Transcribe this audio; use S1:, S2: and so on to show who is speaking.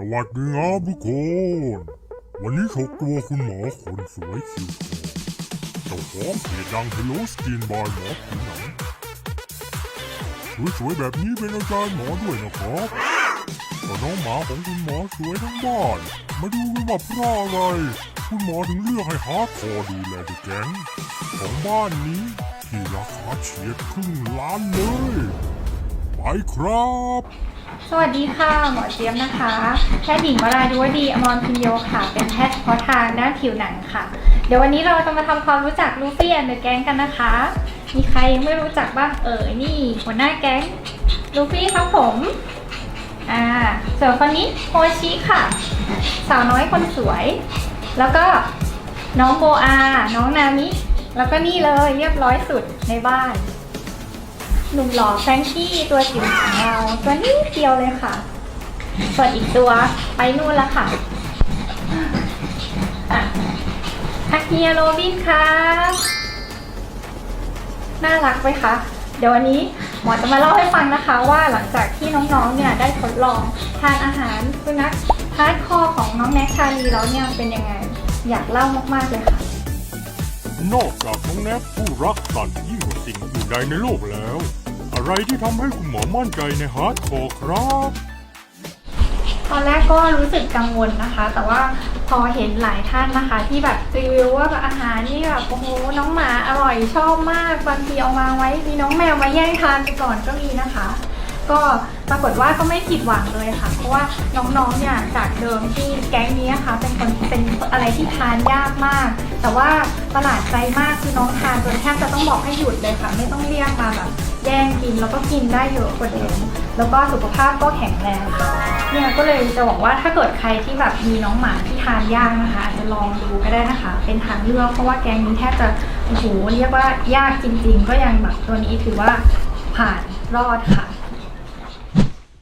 S1: สวัสดีครับทุกคน วันนี้ฉกตัวคุณหมอคนสวยคิวทองเจ้าของเพจดัง Hello Skin by หมอผิวหนังสวยๆแบบนี้เป็นอาจารย์หมอด้วยนะครับก็น้องหมาของคุณหมอสวยทั้งบ้าน มาดูกันว่าเพราะอะไร คุณหมอถึงเลือกให้ฮาร์ดคอร์ดูแลเด็กแก๊งของบ้านนี้ที่ราคาเฉียดครึ่งล้านเลย ไปครับ
S2: สวัสดีค่ะ หมอเจี๊ยบนะคะแพทย์หญิงวรายุวดีอมรพินโยค่ะ เป็นแพทย์เฉพาะทางด้านผิวหนังค่ะ เดี๋ยววันนี้เราจะมาทำความรู้จักลูฟี่แอนเดอะแก๊งกันนะคะ มีใครยังไม่รู้จักบ้างเอ่ยนี่ หัวหน้าแก๊งลูฟี่ครับผมอ่าส่วนคนนี้โฮชิค่ะ สาวน้อยคนสวย แล้วก็น้องโบอา น้องนามิ แล้วก็นี่เลยเรียบร้อยสุดในบ้าน หนุ่มหล่อแฟรงกี้ตัวจิ๋วของเราตัวนี้เดียวเลยค่ะ ส่วนอีกตัวไปนู่นละค่ะอะอาเฮียโรบินครับน่ารักไหมคะ เดี๋ยววันนี้หมอจะมาเล่าให้ฟังนะคะ ว่าหลังจากที่น้องๆเนี่ยได้ทดลองทานอาหารสุนัขฮาร์ดคอร์ของน้องแน็กชาลีแล้วเนี่ยเป็นยังไง อยากเล่ามากๆเลยค่ะ
S1: นอกจากน้องแนบผู้รักสัตว์ยิ่งกว่าสิ่งอื่นใดในโลกแล้ว อะไรที่ทำให้คุณหมอมั่นใจในฮาร์ดคอร์ครับ
S2: ตอนแรกก็รู้สึกกังวลนะคะ แต่ว่าพอเห็นหลายท่านนะคะ ที่แบบรีวิวว่าแบบอาหารนี่แบบโอ้โหน้องหมาอร่อยชอบมากบางทีเอามาไว้ มีน้องแมวมาแย่งทานไปก่อนก็มีนะคะ ก็ปรากฏว่าก็ไม่ผิดหวังเลยค่ะ เพราะว่าน้องๆเนี่ยจากเดิมที่แก๊งนี้นะคะเป็นคนเป็นอะไรที่ทานยากมาก แต่ว่าประหลาดใจมากคือน้องทานจนแทบจะต้องบอกให้หยุดเลยค่ะ ไม่ต้องเรียกมาแบบแย่งกินแล้วก็กินได้เยอะกว่าเดิมแล้วก็สุขภาพก็แข็งแรงค่ะเนี่ยก็เลยจะบอกว่าถ้าเกิดใครที่แบบมีน้องหมาที่ทานยากนะคะอาจจะลองดูก็ได้นะคะ เป็นทางเลือกเพราะว่าแกงนี้แทบจะโอ้โหเรียกว่ายากจริง ๆ ก็ยังแบบตัวนี้ถือว่าผ่านรอดค่ะ